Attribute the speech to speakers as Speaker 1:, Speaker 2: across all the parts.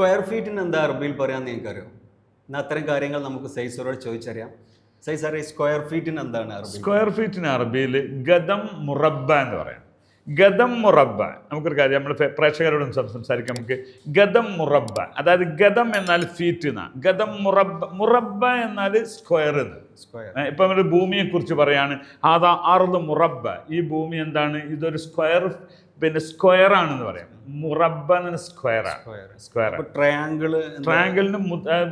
Speaker 1: Square ഫീറ്റിന് എന്താ അറബിയിൽ പറയാമെന്ന് നിങ്ങൾക്കറിയോ? എന്നാൽ അത്തരം കാര്യങ്ങൾ നമുക്ക് സൈസറോട് ചോദിച്ചറിയാം. സൈസ് അറിയാം സ്ക്വയർ ഫീറ്റിന് എന്താണ് അറബി
Speaker 2: സ്ക്വയർ ഫീറ്റിന് അറബിയിൽ ഗതം മുറബ എന്ന് പറയാം. ഗതം മുറബ നമുക്കൊരു കാര്യം നമ്മൾ പ്രേക്ഷകരോടും സംസാരിക്കാം നമുക്ക്. ഗതം മുറബ അതായത് ഗതം എന്നാൽ ഫീറ്റ് എന്നാണ് ഗതം മുറബ മുറബ എന്നാൽ സ്ക്വയർ എന്ന്
Speaker 1: സ്ക്വയർ
Speaker 2: ഇപ്പം നമ്മൾ ഭൂമിയെക്കുറിച്ച് പറയുകയാണ് പറയാണ്. അതാ അറുത് മുറബ ഈ ഭൂമി എന്താണ്? ഇതൊരു സ്ക്വയർ പിന്നെ സ്ക്വയർ ആണെന്ന് പറയാം. മുറബ എന്ന സ്ക്വയർ
Speaker 1: സ്ക്വയർ ട്രയാങ്കിൾ
Speaker 2: ട്രയാങ്കിളിന്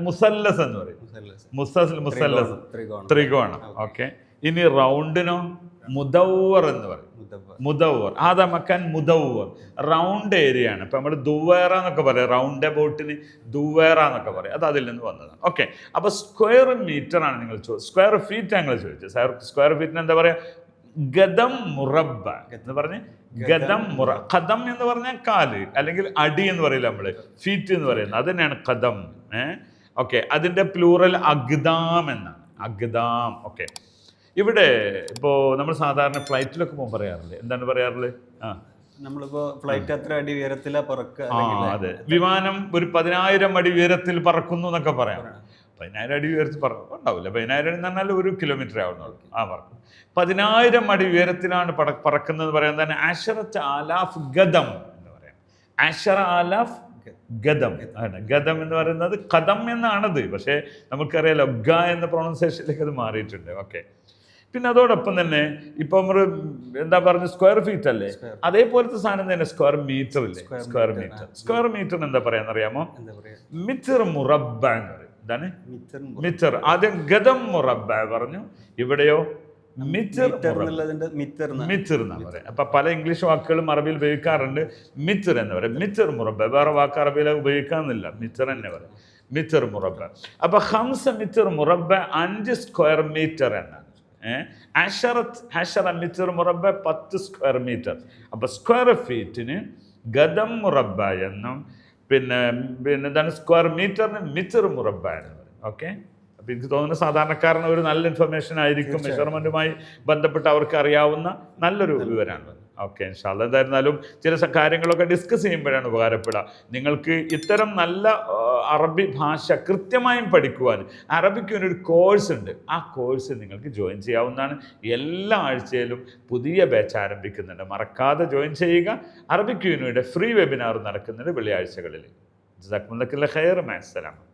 Speaker 2: മുസല്ലസ് എന്ന് പറയും. മുസല്ലസ്.
Speaker 1: ത്രികോണം.
Speaker 2: ഓക്കെ. ഇനി റൗണ്ടിനോ മുദവർ എന്ന് പറയും.
Speaker 1: മുതവർ
Speaker 2: മുദവർ ആദാ മക്കാൻ മുദവർ റൗണ്ട് ഏരിയ ആണ് ഇപ്പം നമ്മൾ ദുവേറ എന്നൊക്കെ പറയാം. റൗണ്ട് അബൌട്ടിന് ദുവേറ എന്നൊക്കെ പറയും. അത് അതിൽ നിന്ന് വന്നതാണ്. ഓക്കെ. അപ്പോൾ സ്ക്വയർ മീറ്റർ ആണ് നിങ്ങൾ സ്ക്വയർ ഫീറ്റ് ഞങ്ങൾ ചോദിച്ചത്. സ്ക്വയർ ഫീറ്റിന് എന്താ പറയുക ഗദം മുറബ എന്ന് പറഞ്ഞ് ഗതം മുറ കഥം എന്ന് പറഞ്ഞാൽ കാൽ അല്ലെങ്കിൽ അടി എന്ന് പറയില്ല നമ്മൾ ഫീറ്റ് എന്ന് പറയുന്നത് അത് തന്നെയാണ് കഥം ഏഹ് ഓക്കെ. അതിന്റെ പ്ലൂറൽ അഗ്ദാം എന്നാണ്. അഗ്ദാം. ഓക്കെ. ഇവിടെ ഇപ്പോൾ നമ്മൾ സാധാരണ ഫ്ലൈറ്റിലൊക്കെ പോകുമ്പോൾ പറയാറില്ലേ? എന്താണ് പറയാറുള്ളത്? ആ.
Speaker 1: നമ്മളിപ്പോ ഫ്ലൈറ്റ് അത്ര അടി ഉയരത്തിലാ പറക്കുക
Speaker 2: അതെ. വിമാനം ഒരു പതിനായിരം അടി ഉയരത്തിൽ പറക്കുന്നു എന്നൊക്കെ പറയാം. പതിനായിരം അടി ഉയരത്തിൽ പറഞ്ഞു ഉണ്ടാവില്ല. പതിനായിരം അടി എന്ന് പറഞ്ഞാൽ ഒരു കിലോമീറ്റർ ആവുന്നുള്ളൂ. ആ പറക്കും പതിനായിരം അടി ഉയരത്തിലാണ് പട പറക്കുന്നത് പറയുന്നത് തന്നെ ആഷറത്ത് ആലാഫ് ഗതം എന്ന് പറയാം. ആഷറ ആലാഫ് ഗതം ആണ് ഗദം എന്ന് പറയുന്നത് കഥം എന്നാണത്. പക്ഷേ നമുക്കറിയാലോ ഗ എന്ന പ്രൊണൗൺസിയേഷനിലേക്ക് അത് മാറിയിട്ടുണ്ട്. ഓക്കെ പിന്നെ അതോടൊപ്പം തന്നെ ഇപ്പൊ നമ്മൾ എന്താ പറഞ്ഞ സ്ക്വയർ ഫീറ്റ് അല്ലേ? അതേപോലത്തെ സാധനം തന്നെ സ്ക്വയർ മീറ്റർ ഇല്ലേ സ്ക്വയർ മീറ്റർ സ്ക്വയർ മീറ്റർ എന്താ
Speaker 1: പറയാന്നറിയാമോ
Speaker 2: മിറ്റർ മുറബ എന്ന് പറയും. എന്താണ്
Speaker 1: മിറ്റർ
Speaker 2: ആദ്യം ഗതം മുറബ പറഞ്ഞു. ഇവിടെയോ? എന്നാണ്. പറയുന്നത്. അപ്പൊ പല ഇംഗ്ലീഷ് വാക്കുകളും അറബിയിൽ ഉപയോഗിക്കാറുണ്ട്. മിത്തർ എന്ന് പറയും. മിത്തർ മുറബ വേറെ വാക്ക് അറബിയിൽ ഉപയോഗിക്കാന്നില്ല മിത്തർ തന്നെ പറയും. മിത്തർ മുറബ അപ്പൊ ഹംസ മിത്തർ മുറബ അഞ്ച് സ്ക്വയർ മീറ്റർ എന്നാണ്. മിത്തർ അഷറത്ത് മുറബ പത്ത് സ്ക്വയർ മീറ്റർ. അപ്പൊ സ്ക്വയർ ഫീറ്റിന് ഗതം മുറബ എന്നും പിന്നെ പിന്നെ എന്താണ്? സ്ക്വയർ മീറ്ററിന് മീറ്റർ മുറബ എന്ന് പറയും ഓക്കെ അപ്പം എനിക്ക് തോന്നുന്നു സാധാരണക്കാരന് ഒരു നല്ല ഇൻഫർമേഷൻ ആയിരിക്കും മെഷർമെന്റുമായി ബന്ധപ്പെട്ട് അവർക്ക് അറിയാവുന്ന നല്ലൊരു വിവരമാണ് ഓക്കെ ഇൻഷാല്ല എന്തായിരുന്നാലും ചില കാര്യങ്ങളൊക്കെ ഡിസ്കസ് ചെയ്യുമ്പോഴാണ് ഉപകാരപ്പെടുക. നിങ്ങൾക്ക് ഇത്തരം നല്ല അറബി ഭാഷ കൃത്യമായും പഠിക്കുവാൻ അറബിക്ക് ഒരു കോഴ്സ് ഉണ്ട്. ആ കോഴ്സ് നിങ്ങൾക്ക് ജോയിൻ ചെയ്യാവുന്നതാണ്. എല്ലാ ആഴ്ചയിലും പുതിയ ബാച്ച് ആരംഭിക്കുന്നുണ്ട്. മറക്കാതെ ജോയിൻ ചെയ്യുക. അറബിക് യൂണിയുടെ ഫ്രീ വെബിനാർ നടക്കുന്നുണ്ട് വെള്ളിയാഴ്ചകളിൽ. ജസാക്കുമുല്ലക്കില്ല ഖൈർ മാസ്സലാം